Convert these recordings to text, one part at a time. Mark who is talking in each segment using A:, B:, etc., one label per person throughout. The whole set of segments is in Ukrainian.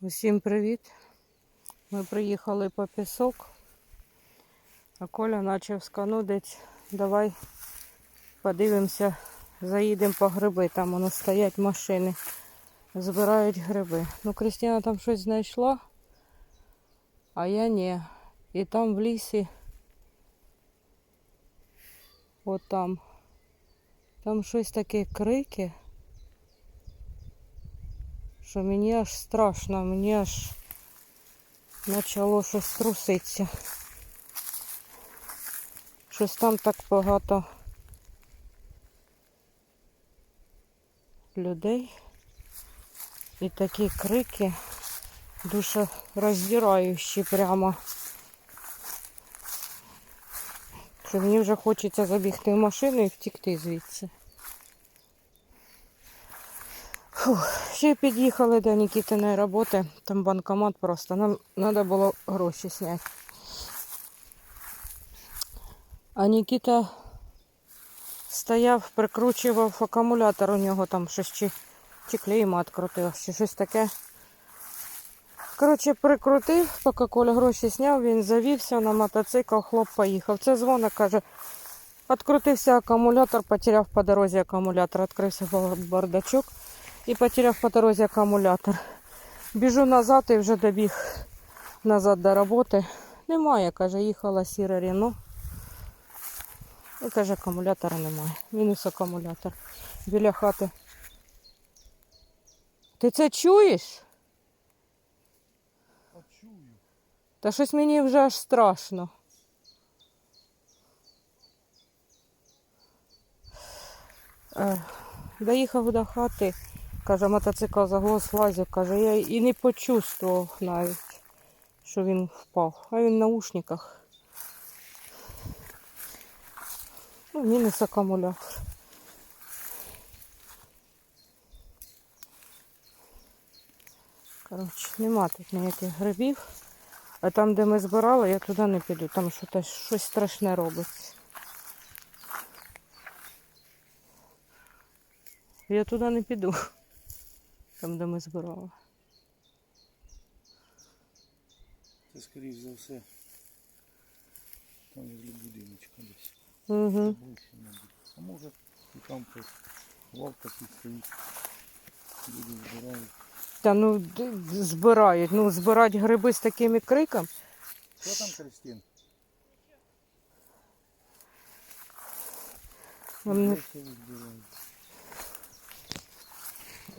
A: Усім привіт! Ми приїхали по пісок, а Коля почав сканудить. Давай подивимося, заїдемо по гриби. Там воно стоять машини, збирають гриби. Ну, Крістіна там щось знайшла, а я ні. І там в лісі, от там, там щось таке крики що мені аж страшно, мені аж почало щось труситися. Щось там так багато людей і такі крики дуже роздираючі прямо. Що мені вже хочеться забігти в машину і втікти звідси. Фух, ще під'їхали до Нікітиної роботи, там банкомат просто. Нам треба було гроші зняти. А Нікіта стояв, прикручував акумулятор у нього там щось чи, чи клейма відкрутив, чи щось таке. Коротше, прикрутив, поки Коля гроші зняв, він завівся на мотоцикл, хлоп поїхав. Це дзвоник, каже, відкрутився акумулятор, потеряв по дорозі акумулятор, відкрився бардачок і потеряв по дорозі акумулятор. Біжу назад і вже добіг назад до роботи. Немає, каже, їхала сіра Рено. І каже, акумулятора немає. Мінус акумулятор біля хати. Ти це чуєш?
B: А чую.
A: Та щось мені вже аж страшно. Е, Доїхав до хати, каже, мотоцикл заглох лазив, каже, я і не почувствував навіть, що він впав. А він в наушниках. Ну, мінус акумулятор. Коротше, нема тут ніяких грибів. А там, де ми збирали, я туди не піду, там щось, щось страшне робиться. Я туди не піду. Там, де ми збирали.
B: Це скоріш за все. Там возле будиночка десь.
A: Угу.
B: А може і там хтось лавка тут стоїть. Люди збирають.
A: Та ну збирають. Ну, збирати гриби з такими криком.
B: Що там, Кристин?
A: Вони
B: збирають.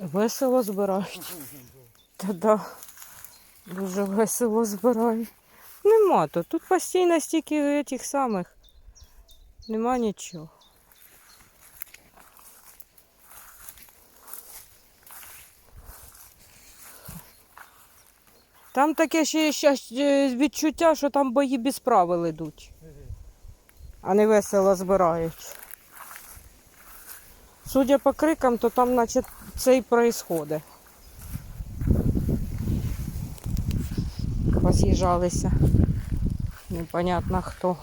A: Весело збирають. Та да. Дуже весело збирають. Нема тут. Тут постійно стільки тих самих. Нема нічого. Там таке ще відчуття, що там бої без правил йдуть, а не весело збирають. Судя по крикам, то там, наче, це і происходить. Роз'їжджалися. Непонятно хто.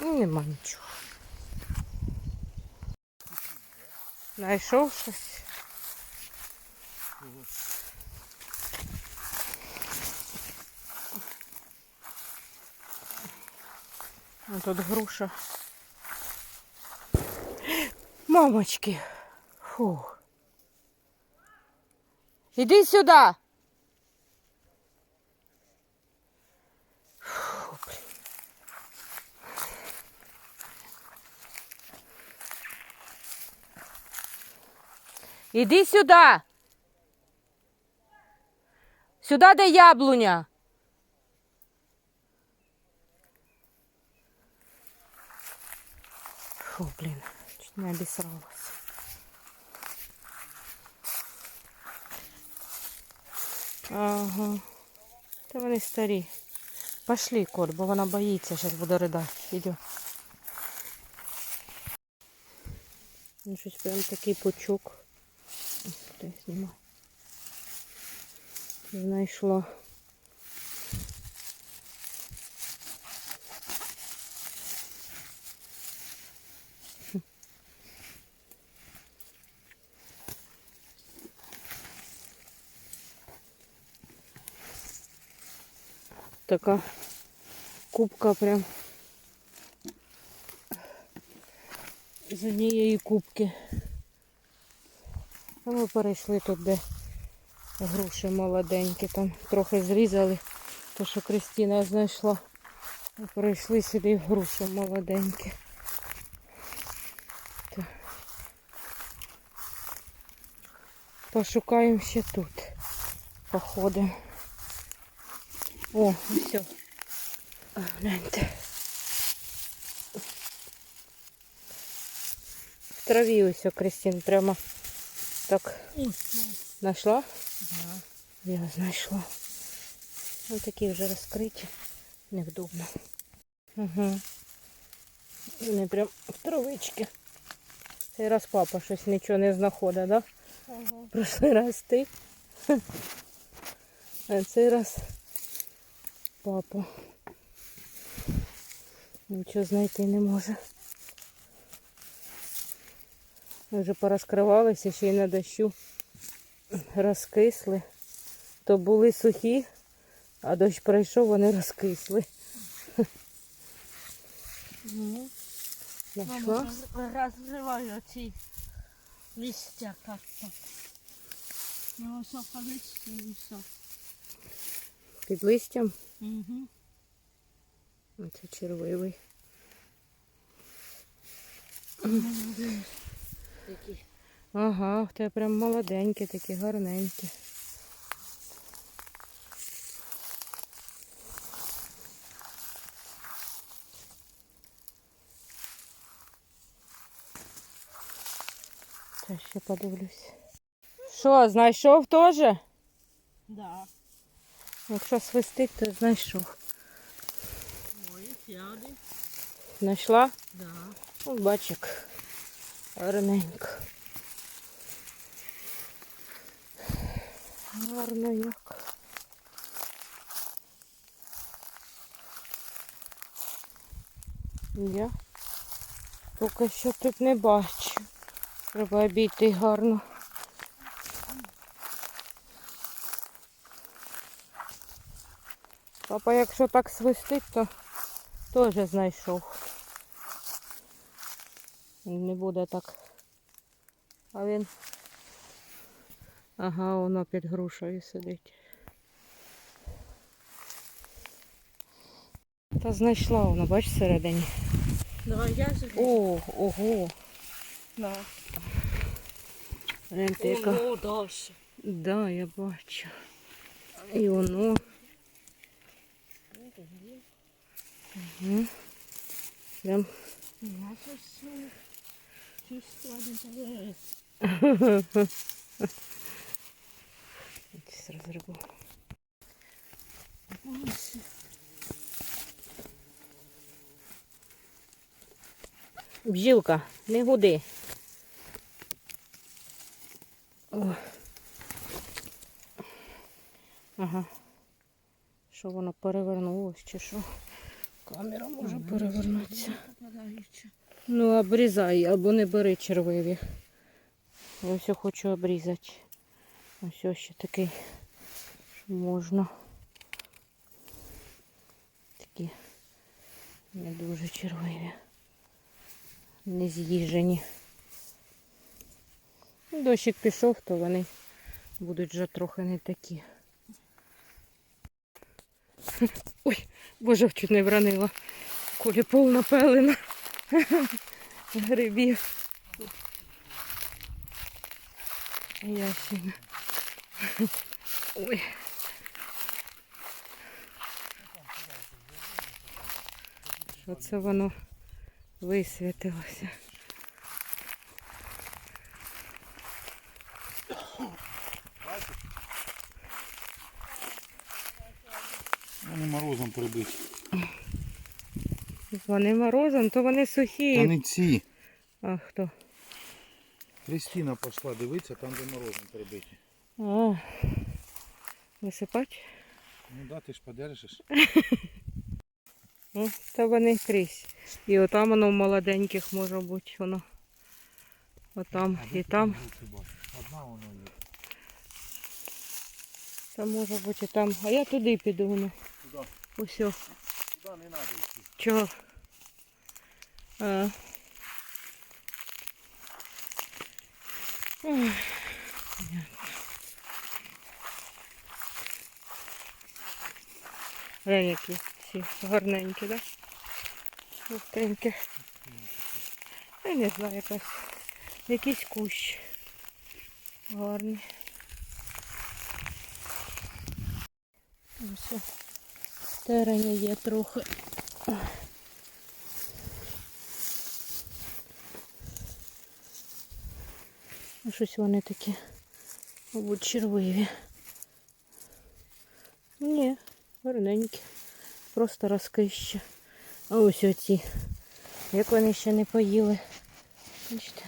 A: Ну, нема нічого. Знайшов щось? А тут груша. Мамочки. Фух. Іди блін. Іди сюди. Сюди, де яблуня. Не обісралась. Ага. Та вони старі. Пошли, Коль, бо вона боїться, зараз буде ридати. Іди. Ну, щось прям такий пучок. Знайшла. Така кубка прям з однієї кубки. А ми перейшли тут, де груші молоденькі, там трохи зрізали, то що Кристина знайшла. І перейшли сюди груші молоденькі. Пошукаємо ще тут. Походимо. О, все. Гляньте. В траві ось Кристин прямо так знайшла?
C: Да.
A: Я знайшла. Ось такі вже розкриті. Невдобно. Угу. Вони прям в травички. Цей раз папа щось нічого не знаходить, да?
C: Ага.
A: Прошлий раз ти. А цей раз папа. Нічого знайти не може. Ми вже порозкривалися, ще й на дощу розкисли. То були сухі, а дощ пройшов, вони розкисли.
C: Ну, мама розриваю ці листя как-то. Ну, все і все.
A: Під листям.
C: Угу.
A: Оце червивий.
C: Такі.
A: Ага, в тебе прям молоденькі, такі гарненькі. Та ще подивлюсь. Що, знайшов теж?
C: Да.
A: Якщо свистить, то знайшов.
C: Ой, сяди.
A: Знайшла?
C: Да.
A: О, бачик. Гарненько. Гарно як. Я поки що тут не бачу. Треба обійти гарно. Папа, якщо так свистить, то теж знайшов. Не буде так. А він. Ага, воно під грушею сидить. Та знайшла вона, бач, всередині.
C: Давай я же.
A: О, ого.
C: Да.
A: Гляньте, яка.
C: Ого, дальше.
A: Да, я бачу. І воно. Угу. Прям розриву.
C: Ось.
A: Бжилка, не гуди. О. Ага. Що воно перевернулось чи що? Камера може перевернутися. Ну, обрізай або не бери червиві. Ось я хочу обрізати. Ось ось ще такий, що можна. Такі не дуже червиві. Не з'їжені. Ну, Дощик пішов, то вони будуть вже трохи не такі. Ой, боже, чуть не вранила. Колі повна пелена грибів. Ясень. Ой. Що це воно висвітилося?
B: Морозом прибиті.
A: Вони морозом, то вони
B: Та
A: сухі.
B: не ці.
A: А хто?
B: Христина пішла дивитися, там де морозом прибиті.
A: А, висипать?
B: Ну да, ти ж подержиш.
A: Ну, Та вони крізь. І отам воно в молоденьких може бути воно. Отам і там.
B: Одна воно є.
A: Та може бути там. А я туди піду. Ну.
B: Туди.
A: Ось. о.
B: Туди не треба йти.
A: Чого? А. Ой. Глянь, які всі гарненькі, да? Жовтенькі. Я не знаю, якась. Якийсь кущ. Гарний. Ось. О. Терення є трохи. Ну, Щось вони такі, мабуть, червиві. Ні, гарненькі. Просто розкищі. А ось оці. Як вони ще не поїли. Бачите?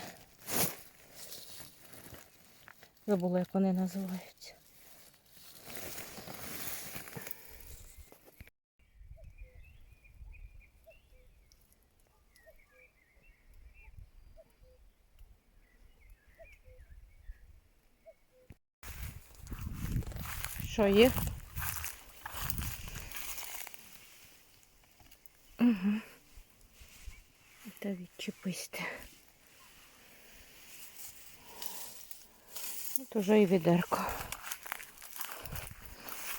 A: Забула, як вони називаються. Що є? Угу. Та відчепись ти. От уже і відерко.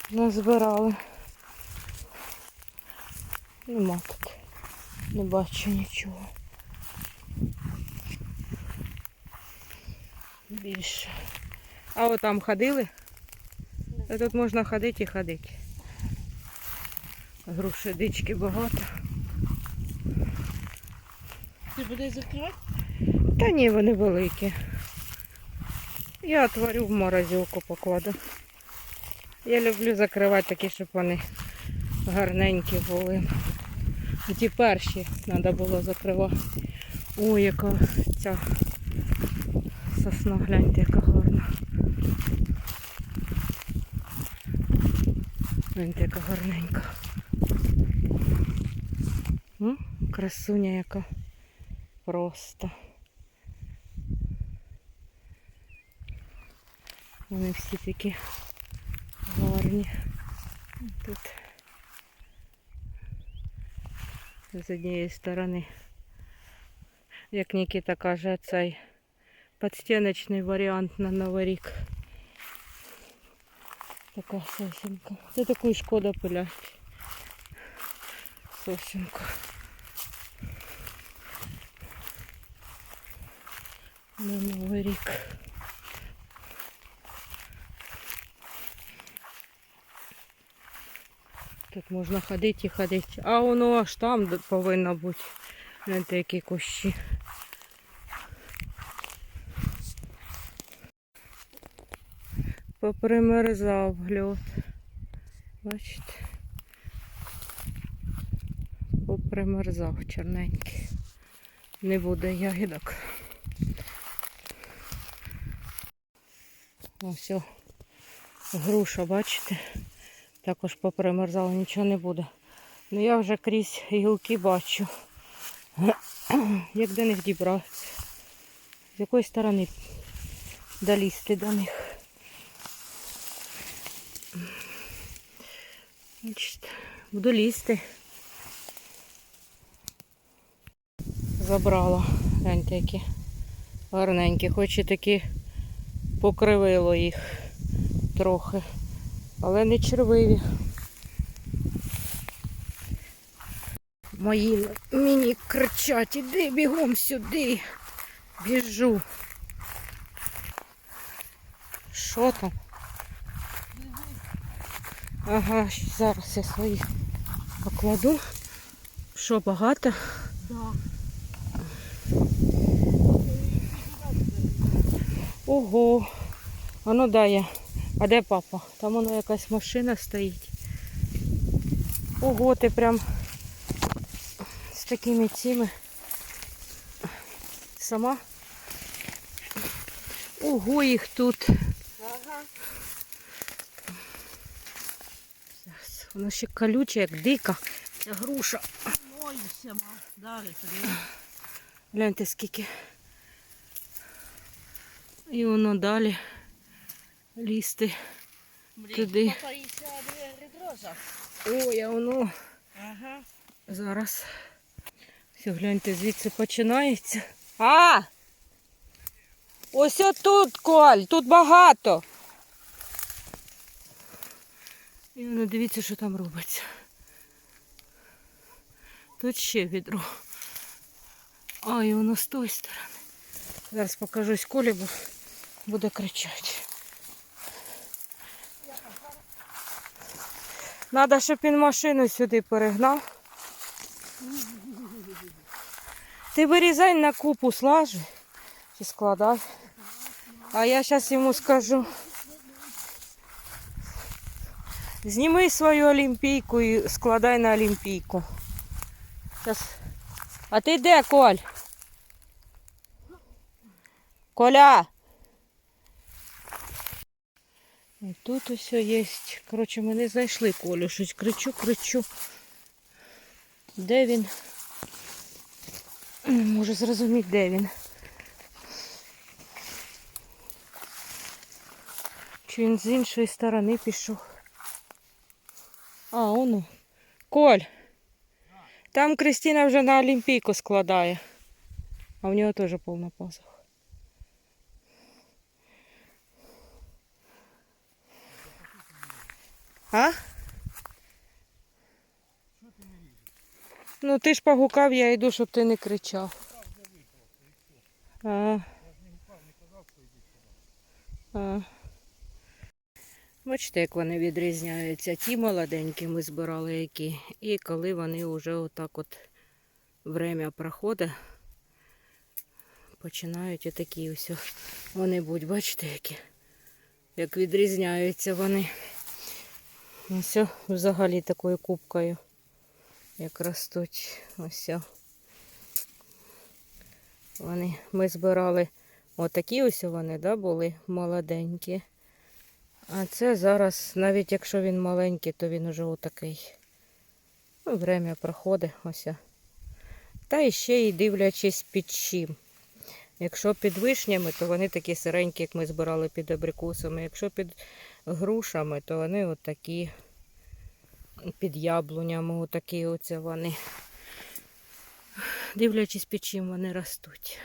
A: Назбирали. Нема тут. Не бачу нічого. Більше. А от там ходили? Тут можна ходити і ходити. Груші дички багато.
C: Ти будеш закривати?
A: Та ні, вони великі. Я отворю в морозилку покладу. Я люблю закривати такі, щоб вони гарненькі були. І Ті перші треба було закривати. Ой, яка ця сосна, гляньте, яка Гляньте, яка гарненька. М? Красуня яка. Просто. Вони всі такі гарні. Тут з однієї сторони, як Нікіта каже, цей підстіночний варіант на Новий рік. Така сосенка. Це таку шкода пилять. Сосенку. На Новий рік. Тут можна ходити і ходити. А воно аж там повинно бути. Гляньте, які кущі. Попримерзав льот. Бачите? Попримерзав чорненький. Не буде ягідок. Ось груша, бачите? Також попримерзала, нічого не буде. Ну я вже крізь гілки бачу. Як до них дібратися? З якої сторони долізти до них? Бачите, Буду лізти. Забрала. Гляньте, які гарненькі. Хоч і такі покривило їх трохи. Але не червиві. Мої мені кричать, іди бігом сюди. Біжу. Що там? Ага, зараз я свої покладу. Що, багато?
C: Да.
A: Ого. А ну да я. А де папа? Там воно якась машина стоїть. Ого, ти прям з такими цими. Сама. Ого, їх тут.
C: Ага.
A: Зараз, Воно ще колюче, як дика. Ця груша.
C: Моїся, ма. Далі.
A: Гляньте скільки. І воно далі лізти. Туди.
C: Дроза.
A: Ой, а воно
C: Ага.
A: зараз. Все, гляньте, звідси починається. А! Ось отут, Коль, тут багато. І ну, дивіться, що там робиться. Тут ще відро. А, і воно з тої сторони. Зараз покажусь Колі, бо буде кричати. Надо, щоб він машину сюди перегнав. Ти вирізай на купу слажи чи складай. А я зараз йому скажу. Зніми свою олімпійку і складай на олімпійку. Щас. А ти де, Коль? Коля! І тут усе є. Коротше, ми не знайшли Колю. Щось кричу, кричу. Де він? Не можу зрозуміти, де він. Чи він з іншої сторони пішов? А, оно. Коль. Там Кристина вже на Олімпійку складає. А в нього теж повна пазуха. А? Ну ти ж погукав, я йду, щоб ти не кричав. А. А. Бачите, як вони відрізняються. Ті молоденькі ми збирали які. І коли вони вже отак от время проходить, починають отакі ось. Вони будуть, бачите, які. Як відрізняються вони. Ось взагалі такою кубкою. Як ростуть. Ось. Вони, ми збирали отакі ось вони, да, були молоденькі. А це зараз, навіть якщо він маленький, то він уже отакий. Ну, время проходить ось. Та ще й дивлячись під чим. Якщо під вишнями, то вони такі сиренькі, як ми збирали під абрикосами. Якщо під грушами, то вони отакі під яблунями, отакі оце вони. Дивлячись під чим вони ростуть.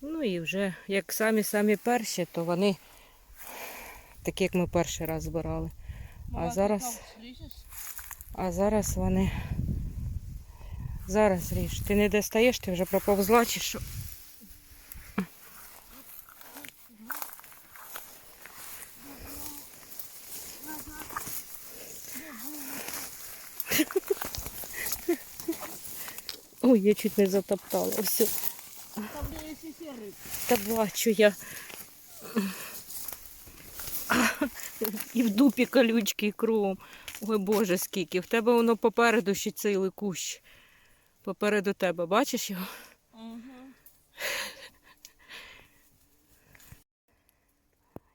A: Ну і вже як самі-самі перші, то вони такі, як ми перший раз збирали. А зараз, а зараз вони. Зараз ріж. Ти не достаєш, ти вже проповзла чи що? Ой, я чуть не затоптала. Все. Та бачу я. І в дупі колючки і кругом. Ой Боже, скільки. В тебе воно попереду ще цілий кущ. Попереду тебе, бачиш його?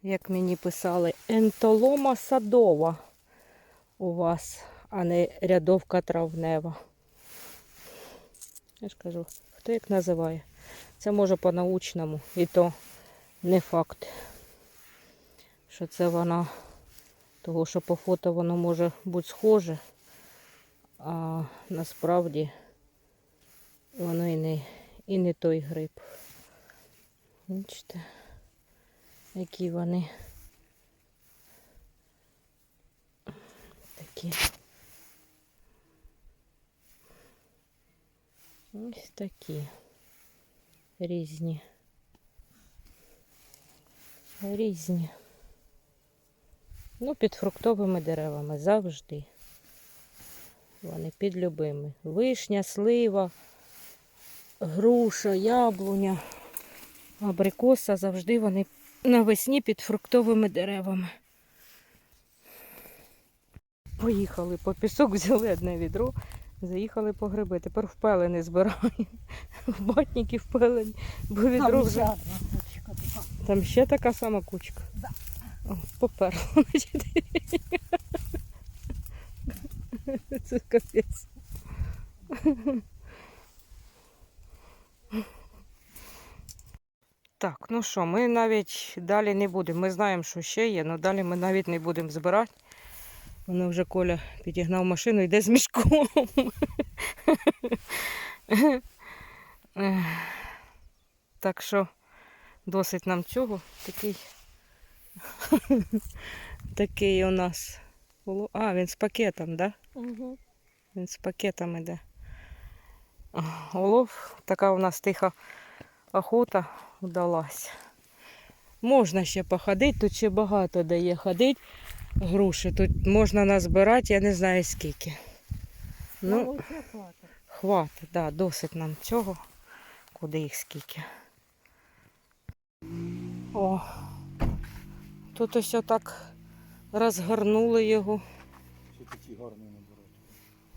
A: Як мені писали, ентолома садова у вас, а не рядовка травнева. Я ж кажу, хто як називає. Це може по-научному, і то не факт, що це вона, того що по фото воно може бути схоже, а насправді воно і не, і не той гриб. Бачите? які вони такі. Ось такі різні. Різні. Ну, під фруктовими деревами завжди. Вони під любими. Вишня, слива, груша, яблуня, абрикоса завжди вони навесні під фруктовими деревами. Поїхали по пісок, взяли одне відро, заїхали по гриби. Тепер в пелени збираємо. В батніки в пелені, бо відро
C: Там
A: вже. Там ще така сама кучка. О, значить. Це капець. Так, ну що, ми навіть далі не будемо. Ми знаємо, що ще є, але далі ми навіть не будемо збирати. Воно вже Коля підігнав машину, йде з мішком. Так що досить нам цього. Такий, такий у нас. А, він з пакетом, так? Да?
C: Угу.
A: Він з пакетом іде. Олов, така у нас тиха охота вдалася. Можна ще походити, тут ще багато де є ходити. Груші. Тут можна назбирати, я не знаю скільки. Ну,
C: Ну, хватить.
A: хватить, да, досить нам цього. Куди їх скільки. О, тут ось отак розгорнули його.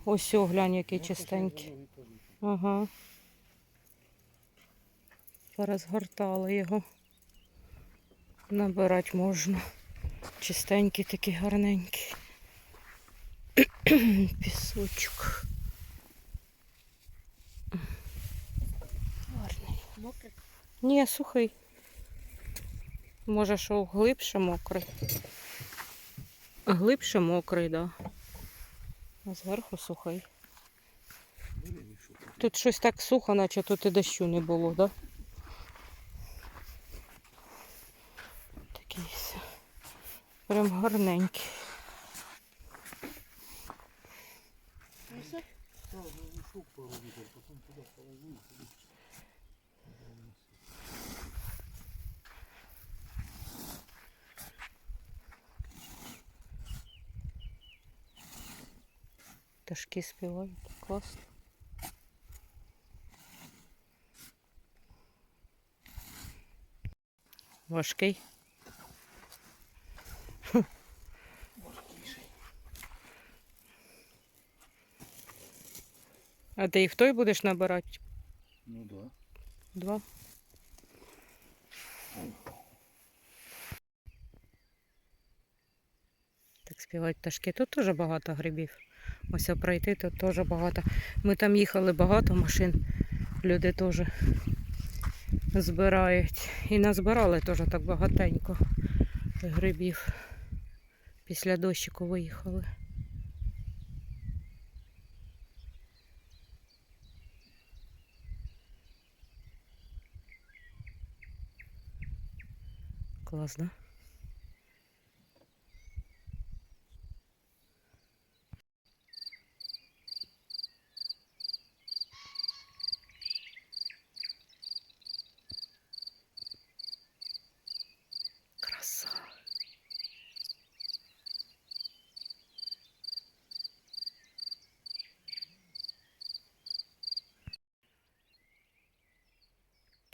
A: Ось о, глянь, який чистенький. Ага. Порозгортали його. Набирати можна. Чистенький такий гарненький. Пісочок. Гарний.
C: Мокрий.
A: Ні, сухий. Може, що глибше мокрий. Глибше мокрий, так. Да. А зверху сухий. Тут щось так сухо, наче тут і дощу не було, да? Такий все. Прям гарненький.
C: Ну, все.
A: Пташки співають. Класно. Важкий. А ти їх той будеш набирати?
B: Ну так. Да.
A: Два. Так співають пташки. Тут теж багато грибів. Ось пройти тут теж багато. Ми там їхали багато машин. Люди теж збирають. І назбирали теж так багатенько грибів. Після дощику виїхали. Клас, да?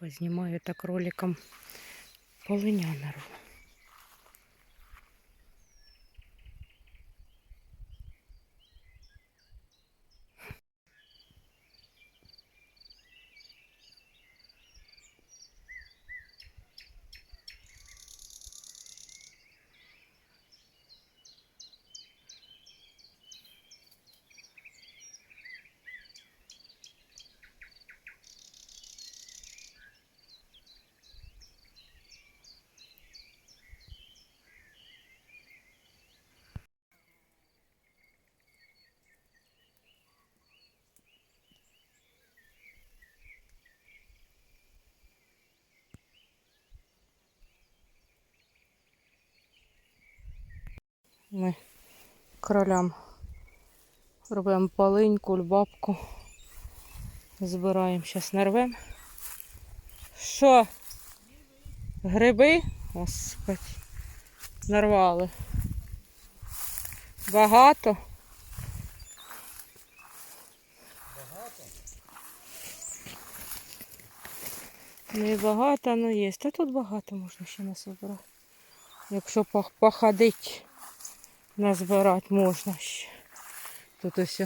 A: Познімаю так роликом полинянеру. Ми кролям робимо полинь, кульбабку. Збираємо, зараз нарвемо. Що? Гриби? Господи. Нарвали. Багато? Багато? Не багато, але є. Та тут багато можна ще насобирати. Якщо пох- походити, назбирати можна ще. Тут ось.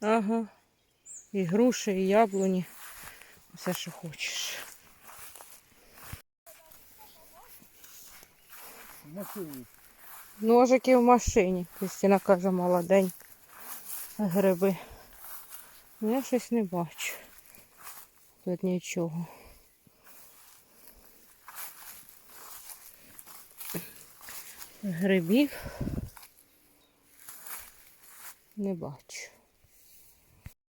A: Ага. І груші, і яблуні. Все, що хочеш.
B: В машині.
A: Ножики в машині. Кристина каже, молодень. Гриби. Я щось не бачу. Тут нічого. Грибів не бачу.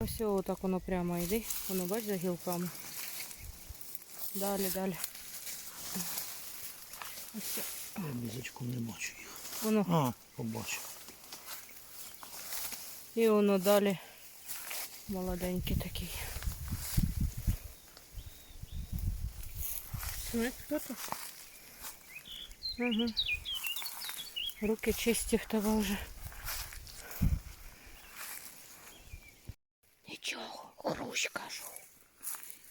A: Ось отак воно прямо йде. Воно бач за гілками. Далі, далі. Ось
B: Я мізочку не бачу їх.
A: воно.
B: А, побачив.
A: І воно далі молоденький такий. Угу. Руки чисті в того вже. Нічого, хрущ кажу.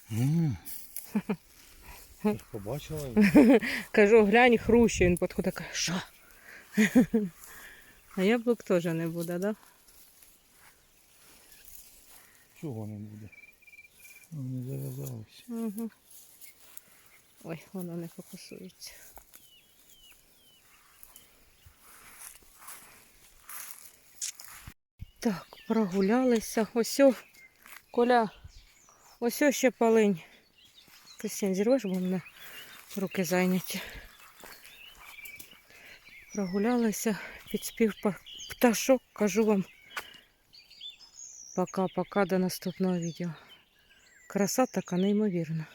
B: Ти побачила?
A: Кажу, глянь, хрущ, він підходить, каже, що? А яблук теж не буде, да?
B: Чого не буде? Вони зав'язалися.
A: Угу. Ой, воно не фокусується. Так, прогулялися. Ось, Коля, ось ще полинь. Кристин, зірвеш, бо в мене руки зайняті. Прогулялися, підспів па- пташок, кажу вам. Пока-пока до наступного відео. Краса така неймовірна.